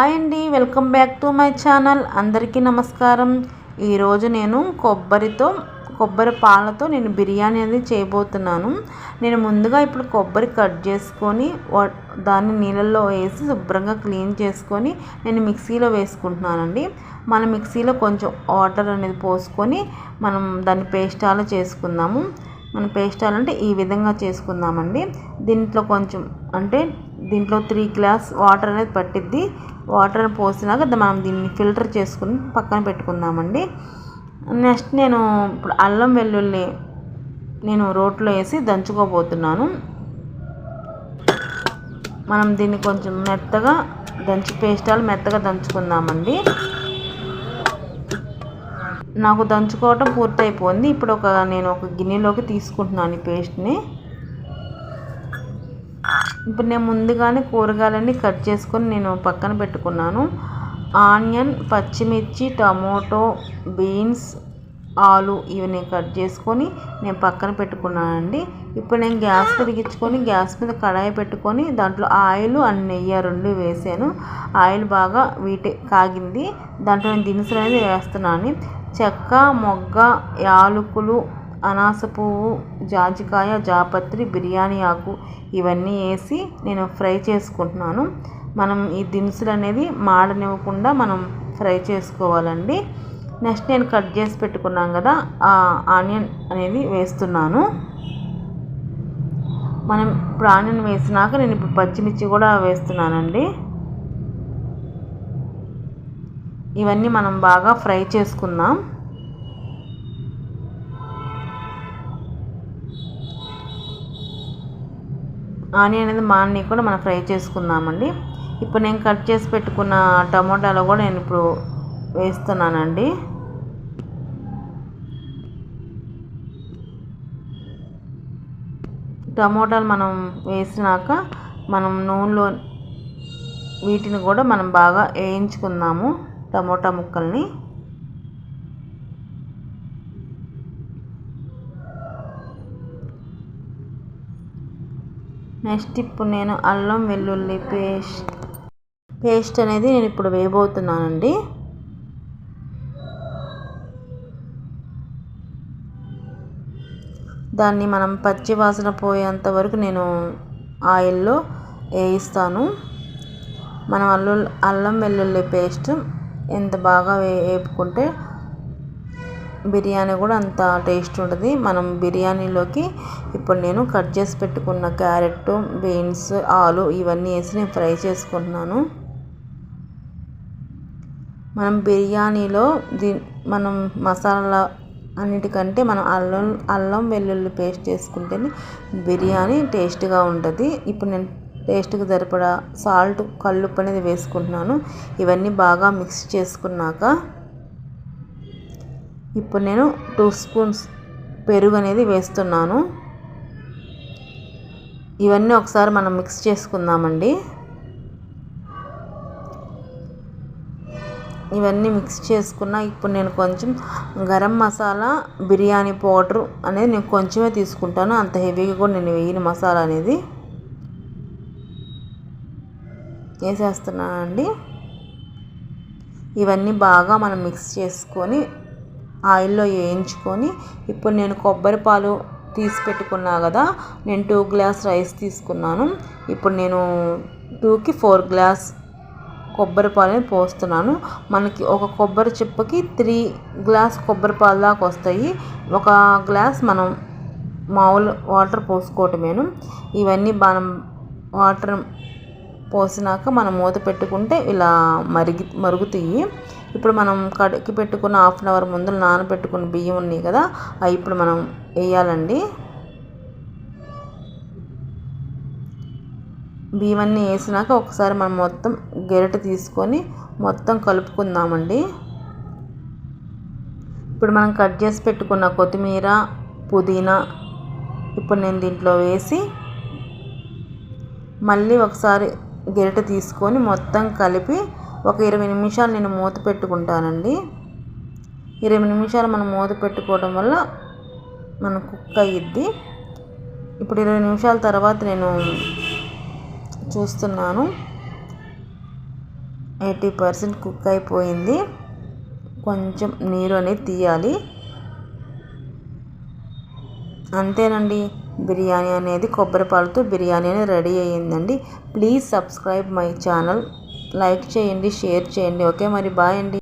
Hi అండి welcome back to my channel. అందరికీ నమస్కారం. ఈరోజు నేను కొబ్బరితో కొబ్బరి పాలతో నేను బిర్యానీ అనేది చేయబోతున్నాను. నేను ముందుగా ఇప్పుడు కొబ్బరి కట్ చేసుకొని దాన్ని నీళ్ళల్లో వేసి శుభ్రంగా క్లీన్ చేసుకొని నేను మిక్సీలో వేసుకుంటున్నానండి. మన మిక్సీలో కొంచెం వాటర్ అనేది పోసుకొని మనం దాన్ని పేస్టాలు చేసుకుందాము. మన పేస్టాలు అంటే ఈ విధంగా చేసుకుందామండి. దీంట్లో కొంచెం అంటే దీంట్లో త్రీ గ్లాస్ వాటర్ అనేది పట్టిద్ది. వాటర్ పోసినాక మనం దీన్ని ఫిల్టర్ చేసుకుని పక్కన పెట్టుకుందామండి. నెక్స్ట్ నేను ఇప్పుడు అల్లం వెల్లుల్లి నేను రోట్లో వేసి దంచుకోబోతున్నాను. మనం దీన్ని కొంచెం మెత్తగా దంచి పేస్టాలు మెత్తగా దంచుకుందామండి. నాకు దంచుకోవటం పూర్తయిపోయింది. ఇప్పుడు ఒక నేను ఒక గిన్నెలోకి తీసుకుంటున్నాను ఈ పేస్ట్ని ఇప్పుడు నేను ముందుగానే కూరగాయలన్నీ కట్ చేసుకొని నేను పక్కన పెట్టుకున్నాను. ఆనియన్ పచ్చిమిర్చి టమోటో బీన్స్ ఆలు ఇవి నేను కట్ చేసుకొని నేను పక్కన పెట్టుకున్నానండి. ఇప్పుడు నేను గ్యాస్ తిరిగించుకొని గ్యాస్ మీద కడాయి పెట్టుకొని దాంట్లో ఆయిల్ అండ్ నెయ్యి రెండు వేసాను. ఆయిల్ బాగా వీటి కాగింది. దాంట్లో నేను దినుసులు అనేది వేస్తున్నాను. చెక్క మొగ్గ యాలకులు అనాస పువ్వు జాజికాయ జాపత్రి బిర్యానీ ఆకు ఇవన్నీ వేసి నేను ఫ్రై చేసుకుంటున్నాను. మనం ఈ దినుసులు అనేది మాడనివ్వకుండా మనం ఫ్రై చేసుకోవాలండి. నెక్స్ట్ నేను కట్ చేసి పెట్టుకున్నాం కదా ఆ ఆనియన్ అనేది వేస్తున్నాను. మనం ఇప్పుడు ఆనియన్ వేసినాక నేను ఇప్పుడు పచ్చిమిర్చి కూడా వేస్తున్నానండి. ఇవన్నీ మనం బాగా ఫ్రై చేసుకుందాం. ఆనియన్ అనేది మాన్ని కూడా మనం ఫ్రై చేసుకుందామండి. ఇప్పుడు నేను కట్ చేసి పెట్టుకున్న టమోటాలో కూడా నేను ఇప్పుడు వేస్తున్నానండి. టమోటాలు మనం వేసినాక మనం నూనెలో వీటిని కూడా మనం బాగా వేయించుకుందాము టమోటా ముక్కల్ని. నెక్స్ట్ ఇప్పుడు నేను అల్లం వెల్లుల్లి పేస్ట్ పేస్ట్ అనేది నేను ఇప్పుడు వేయబోతున్నానండి. దాన్ని మనం పచ్చి వాసన పోయేంత వరకు నేను ఆయిల్లో వేయిస్తాను. మనం అల్లు అల్లం వెల్లుల్లి పేస్ట్ ఎంత బాగా వేపుకుంటే బిర్యానీ కూడా అంత టేస్ట్ ఉంటుంది మనం బిర్యానీలోకి ఇప్పుడు నేను కట్ చేసి పెట్టుకున్న క్యారెట్ బీన్స్ ఆలు ఇవన్నీ వేసి నేను ఫ్రై చేసుకుంటున్నాను. మనం బిర్యానీలో దీ మనం మసాలా అన్నిటికంటే మనం అల్లం అల్లం వెల్లుల్లి పేస్ట్ చేసుకుంటేనే బిర్యానీ టేస్ట్గా ఉంటుంది. ఇప్పుడు నేను టేస్ట్కి సరిపడా సాల్ట్ కల్లుప్పు అనేది వేసుకుంటున్నాను. ఇవన్నీ బాగా మిక్స్ చేసుకున్నాక ఇప్పుడు నేను టూ స్పూన్స్ పెరుగు అనేది వేస్తున్నాను. ఇవన్నీ ఒకసారి మనం మిక్స్ చేసుకుందామండి. ఇవన్నీ మిక్స్ చేసుకున్న ఇప్పుడు నేను కొంచెం గరం మసాలా బిర్యానీ పౌడర్ అనేది నేను కొంచెమే తీసుకుంటాను. అంత హెవీగా కూడా నేను వేయని మసాలా అనేది. వేసేస్తున్నానండి. ఇవన్నీ బాగా మనం మిక్స్ చేసుకొని ఆయిల్లో వేయించుకొని ఇప్పుడు నేను కొబ్బరి పాలు తీసి పెట్టుకున్నా కదా నేను టూ గ్లాస్ రైస్ తీసుకున్నాను. ఇప్పుడు నేను టూకి ఫోర్ గ్లాస్ కొబ్బరి పాలని పోస్తున్నాను. మనకి ఒక కొబ్బరి చిప్పకి త్రీ గ్లాస్ కొబ్బరి పాలు దాకా వస్తాయి. ఒక గ్లాస్ మనం మామూలు వాటర్ పోసుకోవటమేను. ఇవన్నీ మనం వాటర్ పోసినాక మనం మూత పెట్టుకుంటే ఇలా మరిగి మరుగుతాయి. ఇప్పుడు మనం కడికి పెట్టుకున్న హాఫ్ అన్ అవర్ ముందు నానబెట్టుకున్న బియ్యం ఉన్నాయి కదా అవి ఇప్పుడు మనం వేయాలండి. బియ్యం అన్నీ వేసినాక ఒకసారి మనం మొత్తం గెరట తీసుకొని మొత్తం కలుపుకుందామండి. ఇప్పుడు మనం కట్ చేసి పెట్టుకున్న కొత్తిమీర పుదీనా ఇప్పుడు నేను దీంట్లో వేసి మళ్ళీ ఒకసారి గెరట తీసుకొని మొత్తం కలిపి ఒక ఇరవై నిమిషాలు నేను మూత పెట్టుకుంటానండి. ఇరవై నిమిషాలు మనం మూత పెట్టుకోవడం వల్ల మన కుక్ అయ్యిద్ది ఇప్పుడు ఇరవై నిమిషాల తర్వాత నేను చూస్తున్నాను. ఎయిటీ పర్సెంట్ కుక్ అయిపోయింది. కొంచెం నీరు అనేది తీయాలి. అంతేనండి బిర్యానీ అనేది కొబ్బరి పాలతో బిర్యానీ అనేది రెడీ అయ్యిందండి. Please subscribe my channel. Like చేయండి షేర్ చేయండి. ఓకే మరి బాయ్ అండి.